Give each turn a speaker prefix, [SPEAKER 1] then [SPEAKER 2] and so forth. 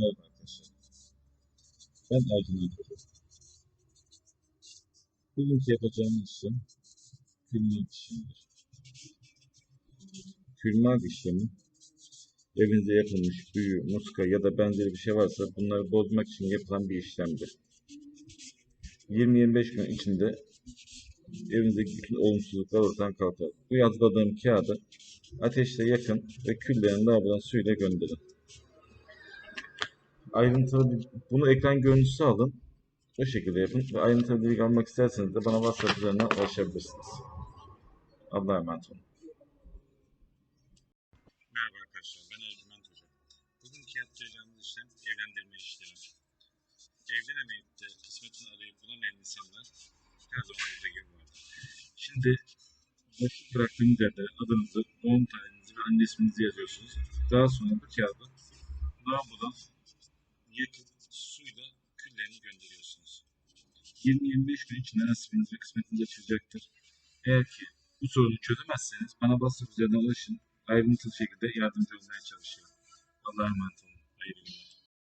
[SPEAKER 1] Merhaba arkadaşlar. Ben Ercüment Hoca. Bugünkü yapacağımız işlem külmak işlemidir. Külmak işlemi evinize yapılmış büyü, muska ya da benzeri bir şey varsa bunları bozmak için yapılan bir işlemdir. 20-25 gün içinde evinizdeki bütün olumsuzluklar ortadan kalkar. Bu yazmadığım kağıdı ateşle yakın ve küllerini lavabodan suyla gönderin. Ayrıntılı bir- bunu ekran görüntüsü alın. O şekilde yapın. Ve ayrıntılı bilgi almak isterseniz de bana WhatsApp üzerinden ulaşabilirsiniz. Allah'a emanet olun. Merhaba arkadaşlar, ben Ercüment Hoca. Bugünkü yapacağımız işlem evlendirme işlemi. Evlenemeyip de kısmetini arayıp bulamayan insanlar her zaman evde gibi var. Şimdi boşluk bıraktığınız yerde adınızı, doğum tarihinizi ve anne isminizi yazıyorsunuz. Daha sonra bu kağıdı lavabodan yakıp suyla küllerini gönderiyorsunuz. 20-25 gün içinde nasibiniz ve kısmetiniz açılacaktır. Eğer ki bu sorunu çözemezseniz bana WhatsApp üzerinden ulaşın. Ayrıntılı şekilde yardımcı olmaya çalışıyorum. Allah'a emanet olun. Hayırlı günler.